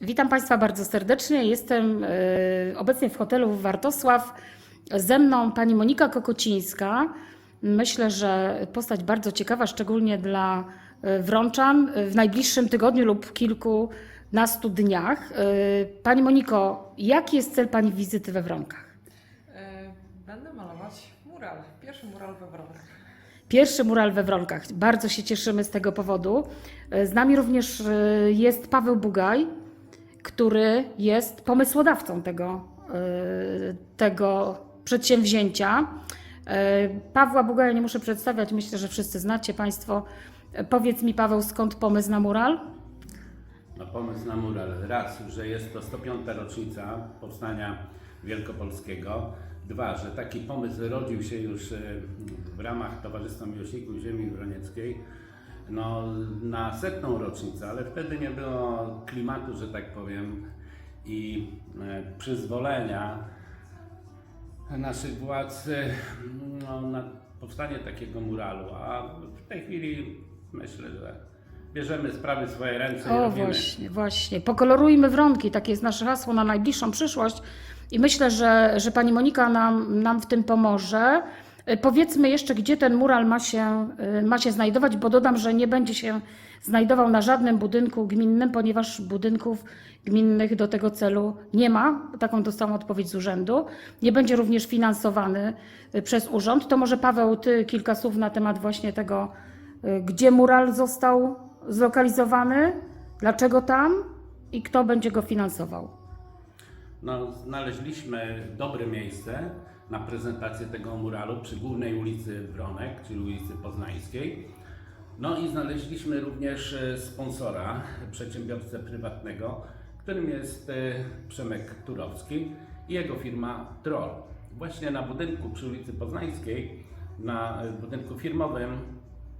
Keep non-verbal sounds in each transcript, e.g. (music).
Witam Państwa bardzo serdecznie. Jestem e, obecnie w hotelu Wartosław. Ze mną pani Monika Kokocińska. Myślę, że postać bardzo ciekawa, szczególnie dla e, Wrączan w najbliższym tygodniu lub kilkunastu dniach. E, Pani Moniko, jaki jest cel Pani wizyty we Wronkach? Będę malować mural. Pierwszy mural we Wronach. Pierwszy mural we Wronkach. Bardzo się cieszymy z tego powodu. Z nami również jest Paweł Bugaj, który jest pomysłodawcą tego, e, tego przedsięwzięcia. E, Pawła Bugaja nie muszę przedstawiać, myślę, że wszyscy znacie Państwo. Powiedz mi, Paweł, skąd pomysł na mural? No, pomysł na mural. Raz, że jest to 105. rocznica powstania wielkopolskiego. Dwa, że taki pomysł rodził się już e, w ramach Towarzystwa Miłośników Ziemi Wronieckiej no, na setną rocznicę, ale wtedy nie było klimatu, że tak powiem, i e, przyzwolenia naszych władz e, no, na powstanie takiego muralu. A w tej chwili myślę, że bierzemy sprawy w swoje ręce i O, właśnie, właśnie. Pokolorujmy wronki, takie jest nasze hasło na najbliższą przyszłość. I myślę, że, że pani Monika nam, nam w tym pomoże. Y, Powiedzmy jeszcze, gdzie ten mural ma się, y, ma się znajdować, bo dodam, że nie będzie się znajdował na żadnym budynku gminnym, ponieważ budynków gminnych do tego celu nie ma. Taką dostałam odpowiedź z urzędu. Nie będzie również finansowany y, przez urząd. To może Paweł, ty kilka słów na temat właśnie tego, gdzie mural został zlokalizowany, dlaczego tam i kto będzie go finansował. No, znaleźliśmy dobre miejsce na prezentację tego muralu przy głównej ulicy Wronek, czyli ulicy Poznańskiej. No i znaleźliśmy również e, sponsora, przedsiębiorcę prywatnego, którym jest e, Przemek Turowski i jego firma Troll. Właśnie na budynku przy ulicy Poznańskiej, na budynku firmowym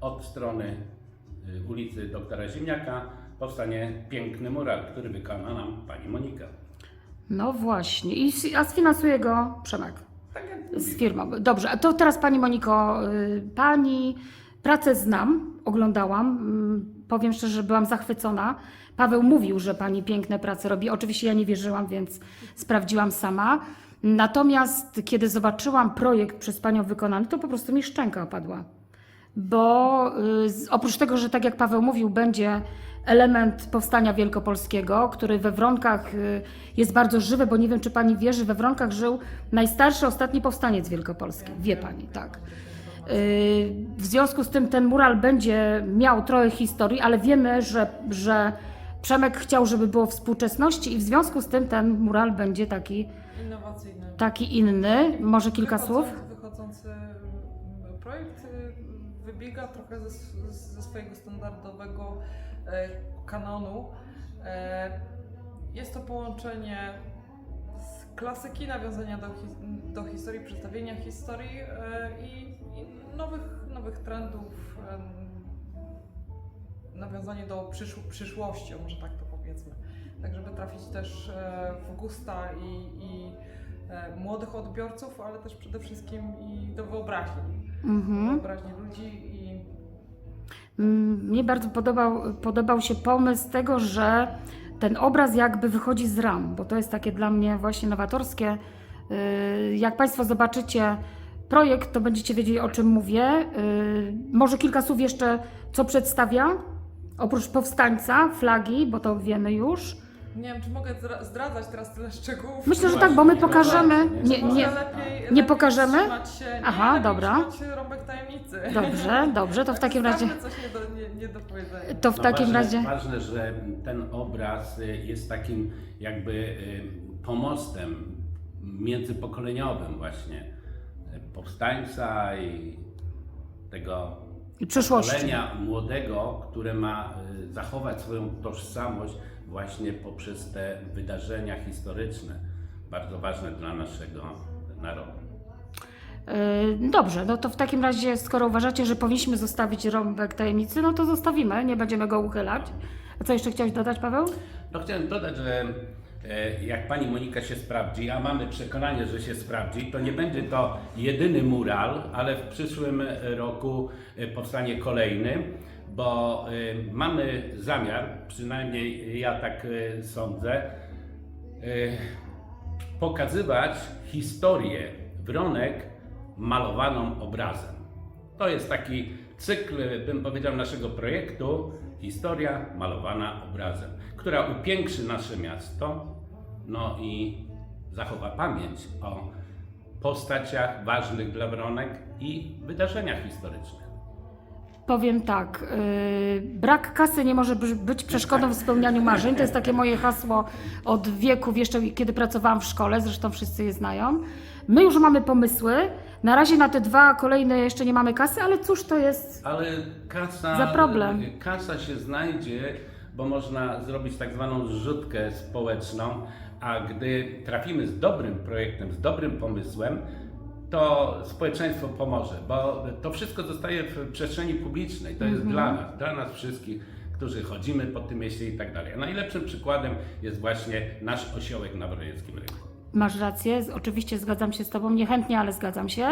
od strony e, ulicy Doktora Ziemniaka powstanie piękny mural, który wykona nam pani Monika. No właśnie, a sfinansuje go Przemek Tak z firmą. Dobrze, a to teraz Pani Moniko, y, Pani pracę znam, oglądałam, mm, powiem szczerze, że byłam zachwycona. Paweł mówił, że Pani piękne prace robi. Oczywiście ja nie wierzyłam, więc sprawdziłam sama. Natomiast kiedy zobaczyłam projekt przez Panią wykonany, to po prostu mi szczęka opadła. Bo y, oprócz tego, że tak jak Paweł mówił, będzie element powstania wielkopolskiego, który we Wronkach y, jest bardzo żywy, bo nie wiem, czy pani wie, że we Wronkach żył najstarszy ostatni powstaniec wielkopolski. Wie pani, tak. Y, W związku z tym ten mural będzie miał trochę historii, ale wiemy, że, że Przemek chciał, żeby było współczesności i w związku z tym ten mural będzie taki, Innowacyjny. taki inny. Może kilka słów? Wychodzący- Wychodzący mm, projekt wybiega trochę ze, ze swojego standardowego e, kanonu. E, Jest to połączenie z klasyki, nawiązania do, his- do historii, przedstawienia historii e, i, i nowych, nowych trendów, em, nawiązanie do przysz, przyszłości, może tak to powiedzmy. Tak, żeby trafić też e, w gusta i, i e, młodych odbiorców, ale też przede wszystkim i do wyobraźni. Mhm. Wyobraźni ludzi i Mm, Mnie bardzo podobał, podobał się pomysł tego, że ten obraz jakby wychodzi z ram, bo to jest takie dla mnie właśnie nowatorskie. Yy, Jak Państwo zobaczycie projekt, to będziecie wiedzieli o czym mówię. Yy, Może kilka słów jeszcze, co przedstawia? Oprócz powstańca, flagi, bo to wiemy już. Nie wiem, czy mogę zdra- zdradzać teraz tyle szczegółów. Myślę, że tak, bo my pokażemy. Nie, Może nie. lepiej, pokażemy? trzymać Się, nie, Aha, lepiej dobra. trzymać rąbek tajemnicy. Dobrze, (laughs) dobrze, to w takim razie. Zostawmy coś nie do, nie, nie do powiedzenia. To w No takim ważne, razie. Ważne, że ten obraz y, jest takim jakby y, pomostem międzypokoleniowym właśnie y, powstańca i tego I przyszłości. pokolenia młodego, które ma y, zachować swoją tożsamość właśnie poprzez te wydarzenia historyczne, bardzo ważne dla naszego narodu. Yy, Dobrze, no to w takim razie, skoro uważacie, że powinniśmy zostawić rąbek tajemnicy, no to zostawimy, nie będziemy go uchylać. A co jeszcze chciałeś dodać, Paweł? No chciałem dodać, że e, jak pani Monika się sprawdzi, a mamy przekonanie, że się sprawdzi, to nie będzie to jedyny mural, ale w przyszłym roku e, powstanie kolejny. bo y, mamy zamiar, przynajmniej ja tak sądzę, pokazywać historię Wronek malowaną obrazem. To jest taki cykl, bym powiedział, naszego projektu Historia malowana obrazem, która upiększy nasze miasto, no i zachowa pamięć o postaciach ważnych dla Wronek i wydarzeniach historycznych. Powiem tak, yy, brak kasy nie może być- być przeszkodą w spełnianiu marzeń. To jest takie moje hasło od wieków, jeszcze kiedy pracowałam w szkole, zresztą wszyscy je znają. My już mamy pomysły. Na razie na te dwa kolejne jeszcze nie mamy kasy, ale cóż to jest? Ale kasa, Za problem. kasa się znajdzie, bo można zrobić tak zwaną zrzutkę społeczną, a gdy trafimy z dobrym projektem, z dobrym pomysłem, to społeczeństwo pomoże, bo to wszystko zostaje w przestrzeni publicznej. To jest dla nas, dla nas wszystkich, którzy chodzimy po tym mieście i tak dalej. A najlepszym przykładem jest właśnie nasz osiołek na Wrojeckim Rynku. Masz rację, oczywiście zgadzam się z Tobą, niechętnie, ale zgadzam się.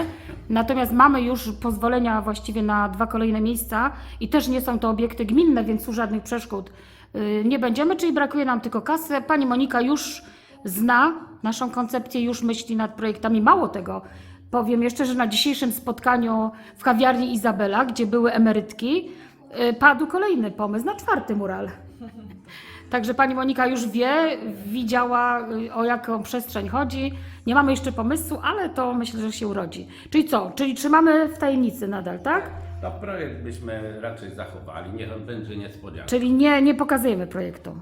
Natomiast mamy już pozwolenia właściwie na dwa kolejne miejsca i też nie są to obiekty gminne, więc tu żadnych przeszkód y, nie będziemy, czyli brakuje nam tylko kasy. Pani Monika już zna naszą koncepcję, już myśli nad projektami. Mało tego, powiem jeszcze, że na dzisiejszym spotkaniu w kawiarni Izabela, gdzie były emerytki, y, padł kolejny pomysł na czwarty mural. (laughs) Także pani Monika już wie, widziała y, o jaką przestrzeń chodzi. Nie mamy jeszcze pomysłu, ale to myślę, że się urodzi. Czyli co? Czyli trzymamy w tajemnicy nadal, tak? To projekt byśmy raczej zachowali, niech on będzie niespodzianką. Czyli nie, nie pokazujemy projektu.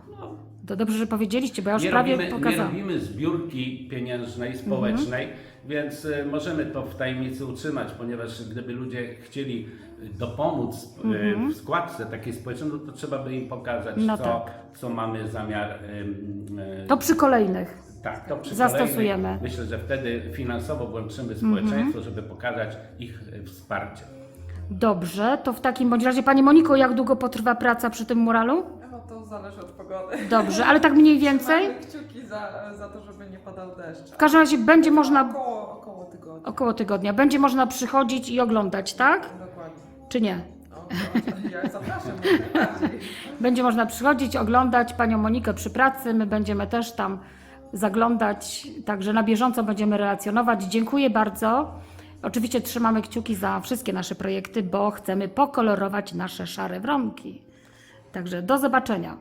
To dobrze, że powiedzieliście, bo ja już nie, prawie robimy, nie pokazałam. robimy zbiórki pieniężnej, społecznej, więc y, możemy to w tajemnicy utrzymać, ponieważ gdyby ludzie chcieli y, dopomóc y, w składce takiej społecznej, no to trzeba by im pokazać, No co, tak. co mamy zamiar. To przy kolejnych. tak, to przy zastosujemy. kolejnych, Myślę, że wtedy finansowo włączymy społeczeństwo, żeby pokazać ich wsparcie. Dobrze, to w takim bądź razie, Pani Moniko, jak długo potrwa praca przy tym muralu? Zależy od pogody. Dobrze, ale tak mniej więcej? Trzymamy kciuki za, za to, żeby nie padał deszcz. W każdym razie będzie można, Około, około tygodnia. około tygodnia, będzie można przychodzić i oglądać, tak? Dokładnie. Czy nie? No, to ja zapraszam jak najbardziej. Będzie można przychodzić, oglądać panią Monikę przy pracy. My będziemy też tam zaglądać, także na bieżąco będziemy relacjonować. Dziękuję bardzo. Oczywiście trzymamy kciuki za wszystkie nasze projekty, bo chcemy pokolorować nasze szare wronki. Także do zobaczenia.